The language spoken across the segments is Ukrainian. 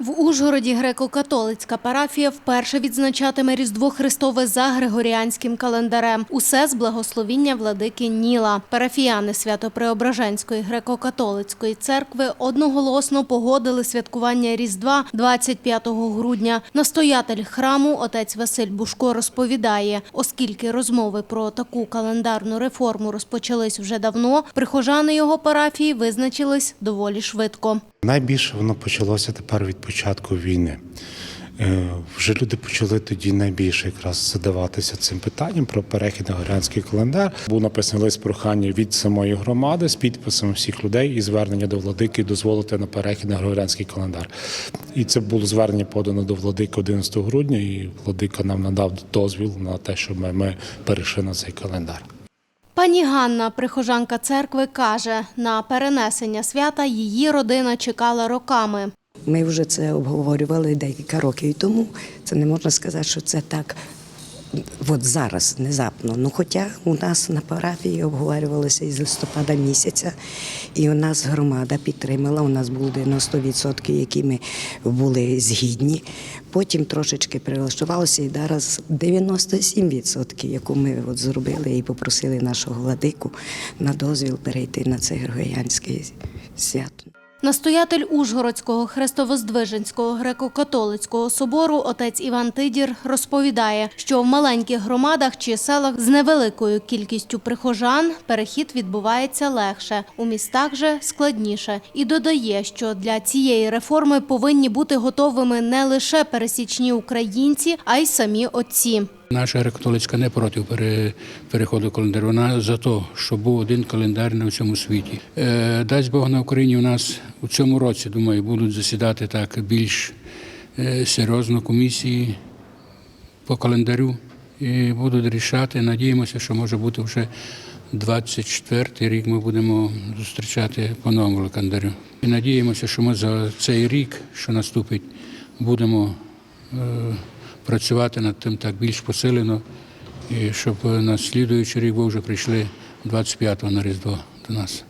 В Ужгороді греко-католицька парафія вперше відзначатиме Різдво Христове за григоріанським календарем. Усе з благословіння владики Ніла. Парафіяни Свято-Преображенської греко-католицької церкви одноголосно погодили святкування Різдва 25 грудня. Настоятель храму отець Василь Бушко розповідає, оскільки розмови про таку календарну реформу розпочались вже давно, прихожани його парафії визначились доволі швидко. Найбільше воно почалося тепер від початку війни. Е, Вже люди почали тоді найбільше якраз задаватися цим питанням про перехід на горянський календар. Був написаний лист прохання від самої громади з підписами всіх людей і звернення до владики дозволити на перехід на григоріанський календар. І це було звернення подано до владики 11 грудня, і владика нам надав дозвіл на те, щоб ми, ми перейшли на цей календар. Пані Ганна, прихожанка церкви, каже, на перенесення свята її родина чекала роками. Ми вже це обговорювали декілька років тому. Це не можна сказати, що це так. От зараз внезапно. Ну, хоча у нас на парафії обговорювалося із листопада місяця, і у нас громада підтримала. У нас було 90%, які ми були згідні. Потім трошечки прилаштувалося, і зараз 97%, яку ми от зробили і попросили нашого владику на дозвіл перейти на це григоріанське свято. Настоятель Ужгородського Хрестовоздвиженського греко-католицького собору отець Іван Тидір розповідає, що в маленьких громадах чи селах з невеликою кількістю прихожан перехід відбувається легше, у містах же складніше. І додає, що для цієї реформи повинні бути готовими не лише пересічні українці, а й самі отці. Наша греко-католицька не проти переходу календарю. Вона за те, щоб був один календар на всьому світі. Е, Дасть Бог на Україні у нас у цьому році, думаю, будуть засідати так більш е, серйозно комісії по календарю і будуть рішати. Надіємося, що може бути вже 24-й рік ми будемо зустрічати по новому календарю. І надіємося, що ми за цей рік, що наступить, будемо е, працювати над тим так більш посилено, і щоб на слідуючий рік ви вже прийшли 25-го на Різдво до нас.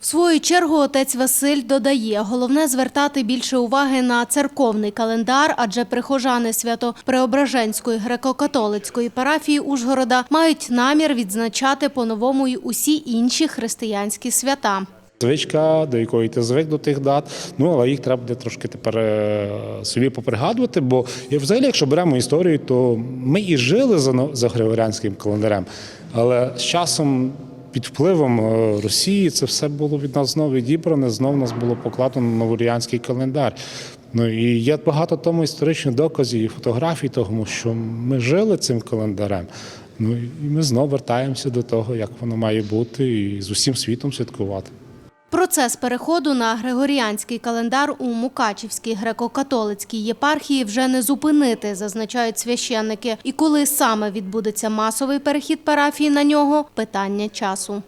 В свою чергу отець Василь додає, головне звертати більше уваги на церковний календар, адже прихожани свято Преображенської греко-католицької парафії Ужгорода мають намір відзначати по-новому й усі інші християнські свята. Звичка, до якої ти звик до тих дат. Ну але їх треба буде трошки тепер е, собі попригадувати. Бо взагалі, якщо беремо історію, то ми і жили за за григоріанським календарем, але з часом. Під впливом е, Росії це все було від нас знову відібране, знову нас було покладено на новоріанський календар. Ну і є багато тому історичних доказів і фотографій, тому що ми жили цим календарем. Ну і ми знову вертаємося до того, як воно має бути, і з усім світом святкувати. Процес переходу на григоріанський календар у Мукачівській греко-католицькій єпархії вже не зупинити, зазначають священники. І коли саме відбудеться масовий перехід парафії на нього – питання часу.